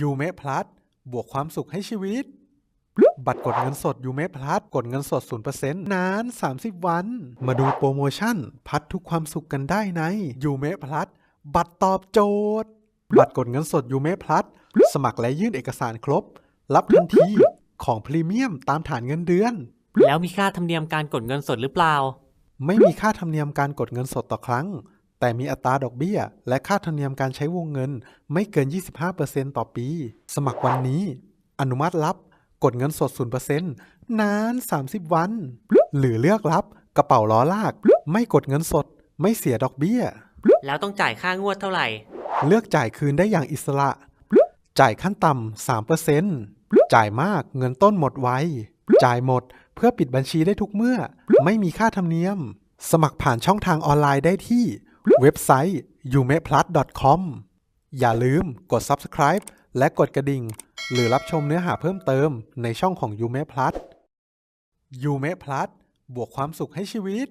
ยูเมพลัสบวกความสุขให้ชีวิต บัตรกดเงินสดยูเมพลัสกดเงินสด 0%นาน 30 วัน มาดูโปรโมชั่น พัดทุกความสุขกันได้ในยูเมพลัสบัตรตอบโจทย์ บัตรกดเงินสดยูเมพลัสสมัครและยื่นเอกสารครบ รับทันทีของพรีเมียมตามฐานเงินเดือน แล้วมีค่าธรรมเนียมการกดเงินสดหรือเปล่า ไม่มีค่าธรรมเนียมการกดเงินสดต่อครั้ง แต่มีอัตราดอกเบี้ย และค่าธรรมเนียมการใช้วงเงินไม่เกิน 25%ต่อปี สมัครวันนี้ อนุมัติรับ กดเงินสด 0%นาน 30 วัน หรือเลือกรับ กระเป๋าล้อลาก ไม่กดเงินสด ไม่เสียดอกเบี้ย แล้วต้องจ่ายค่างวดเท่าไหร่ เลือกจ่ายคืนได้อย่างอิสระ จ่ายขั้นต่ำ 3%จ่ายมากเงินต้นหมดไว จ่ายหมดเพื่อปิดบัญชีได้ทุกเมื่อ ไม่มีค่าธรรมเนียม สมัครผ่านช่องทางออนไลน์ได้ที่ เว็บไซต์ u m e p l u s com อย่าลืมกด subscribe และกดกระดิ่ง หรือรับชมเนื้อหาเพิ่มเติมในช่องของ u m e p l u s u m e p l u s บวกความสุขให้ชีวิต